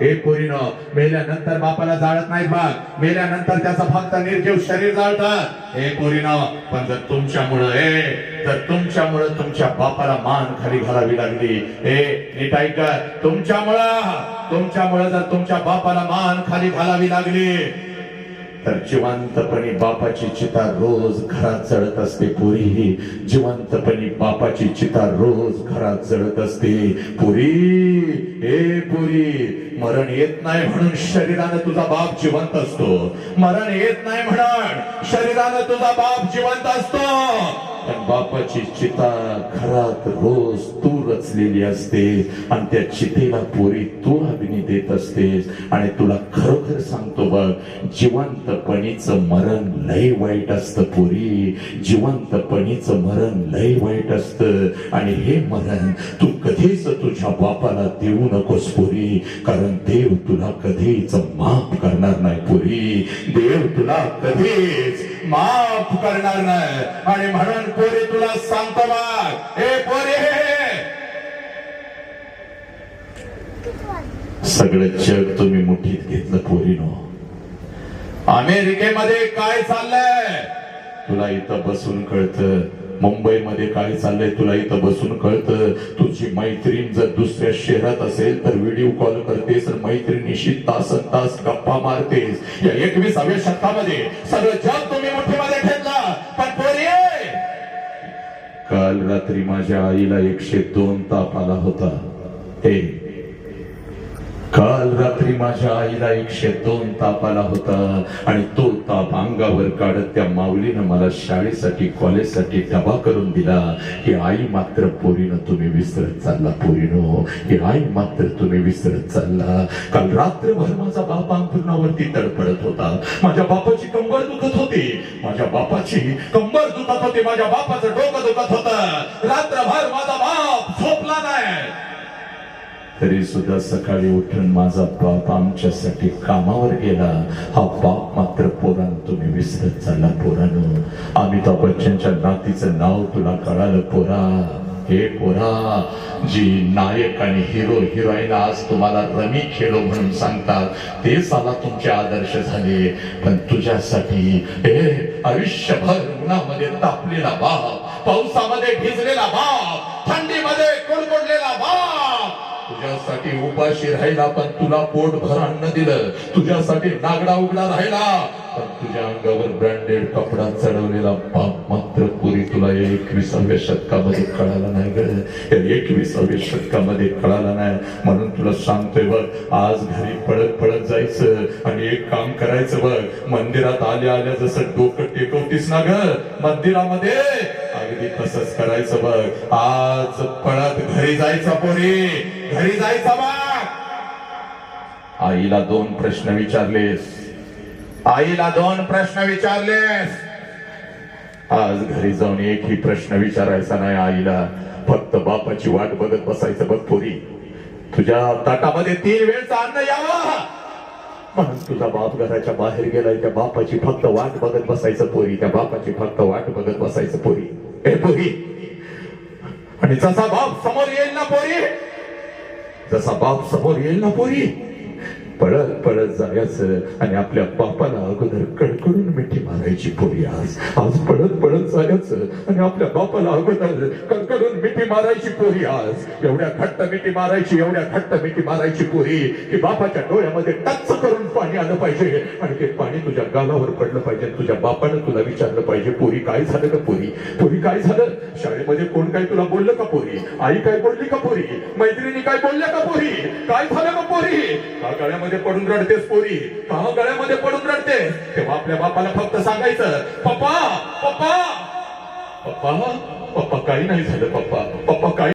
एक पोरीनं मेल्यानंतर बापाला जाळत नाही बाग मेल्यानंतर त्याचं फक्त निर्जीव शरीर जाळतात. हे पोरीनं पण जर तुमच्यामुळं हे तर तुमच्यामुळं तुमच्या बापाला मान खाली घालावी लागली हे नीट ऐका तुमच्यामुळं तुमच्यामुळं जर तुमच्या बापाला मान खाली घालावी लागली तर जिवंतपणी बापाची चिता रोज घरात चढत असते पुरी. जिवंतपणी बापाची चिता रोज घरात चढत असते. पुरी ए पुरी मरण येत नाही म्हणून शरीरानं तुझा बाप जिवंत असतो. मरण येत नाही म्हणून शरीरानं तुझा बाप जिवंत असतो. पण बापाची चिता घरात रोज तू रचलेली असते आणि त्या चितेला पोरी तू अभिनी देत असतेस आणि तुला खरोखर सांगतो बघ जिवंतपणीचं मरण लय वाईट असतं पोरी जिवंतपणीचं मरण लय वाईट असतं आणि हे मरण तू कधीच तुझ्या बापाला देऊ नकोस पोरी कारण देव तुला कधीच माफ करणार नाही पोरी देव तुला कधीच माफ करणार नाही आणि म्हणून पोरी तुला सांगतो बघ हे पोरी. सगळं जग तुम्ही मुठीत घेतलं पोरीनो. अमेरिकेमध्ये काय चाललंय? तुला इथं बसून कळतं. मुंबईमध्ये काय चाललंय तुला इथं बसून कळतं. तुझी मैत्रीण जर दुसऱ्या शहरात असेल तर व्हिडिओ कॉल करतेस तर मैत्रिणीशी तासन तास गप्पा मारतेस. या एकविसाव्या शतकामध्ये सगळं जग तुम्ही मुठीमध्ये काल रात्री माझ्या आईला एकशे दोन ताप आला होता. हे काल रात्री माझ्या आईला एकशे दोन ताप आला होता आणि तो ताप अंगावर काढत त्या माऊलीनं मला शाळेसाठी कॉलेजसाठी डबा करून दिला. की आई मात्र पोरीनं तुम्ही विसरत चालला पोरीनो. की आई मात्र तुम्ही विसरत चालला. काल रात्रभर माझा बाप अंथरुणावरती तडपडत होता. माझ्या बापाची कंबर दुखत होती माझ्या बापाची. कंबर दुखत होती माझ्या बापाचं डोकं दुखत होत. रात्रभर माझा बाप झोपला नाही. तरी सुद्धा सकाळी उठून माझा बाप आमच्यासाठी कामावर गेला. हा बाप मात्र पोरान तुम्ही विसरत चालला पोरानो. अमिताभ बच्चनच्या नातीचं नाव तुला कळालं पोरा. हे पोरा जी नायक आणि हिरो हिरोईन आज तुम्हाला रमी खेळो म्हणून सांगतात ते साला तुमचे आदर्श झाले. पण तुझ्यासाठी हे आयुष्यभर उन्हामध्ये तापलेला बाप पावसामध्ये भिजलेला बाप थंडीमध्ये कुडकुडलेला बाप तुझ्यासाठी उपाशी राहिला पण तुला पोट भर अन्न दिलं. तुझ्यासाठी नागडा उघडा राहिला. पण तुझ्या अंगावर ब्रँडेड कपडा चढवलेला बाप मात्र पुरी तुला या एकविसाव्या शतकामध्ये कळाला नाही ग. या एकविसाव्या शतकामध्ये कळाला नाही. म्हणून तुला सांगतोय बघ आज घरी पळत पळत जायचं आणि एक काम करायचं बघ. मंदिरात आल्या आल्या जसं डोकं टेकवतीस ना ग. मंदिरामध्ये अगदी तसंच करायचं बघ. आज पळत घरी जायचं पोरी घरी जायचा बघ आईला दोन प्रश्न विचारलेस. आईला दोन प्रश्न विचारलेस. आज घरी जाऊन एकही प्रश्न विचारायचा नाही आईला. फक्त बापाची वाट बघत बसायचं बघ पोरी. तुझ्या ताटामध्ये तीन वेळचा अन्न यावं. म्हणून तुझा बाप घराच्या बाहेर गेलाय त्या बापाची फक्त वाट बघत बसायचं पोरी. त्या बापाची फक्त वाट बघत बसायचं पोरी. जसा बाप समोर येईल ना पोरी? जसा बाप समोर येईल ना पोरी? पळत पळत जायचं आणि आपल्या बापाला अगोदर कडकडून मिठी मारायची पोरी आज. आज पळत पळत जायचं आणि आपल्या बापाला अगोदर कडकडून मिठी मारायची पोरी आज. एवढ्या घट्ट मिठी मारायची एवढ्या घट्ट मिठी मारायची पोरी की बापाच्या डोळ्यामध्ये टच करून पाणी आलं पाहिजे. आणि ते पाणी तुझ्या गालावर पडलं पाहिजे तुझ्या बापानं तुला विचारलं पाहिजे पोरी काय झालं का पोरी? पोरी काय झालं? शाळेमध्ये कोण काय तुला बोललं का पोरी? आई काय बोलली का पोरी? मैत्रिणी काय बोलल्या का पोरी? काय झालं का पोरी? का गळ्यामध्ये पडून रडतेस पोरी. का गळ्यामध्ये पडून रडते तेव्हा आपल्या बापाला फक्त सांगायचं पप्पा पप्पा. पप्पा पप्पा काही नाही झालं पप्पा. पप्पा काही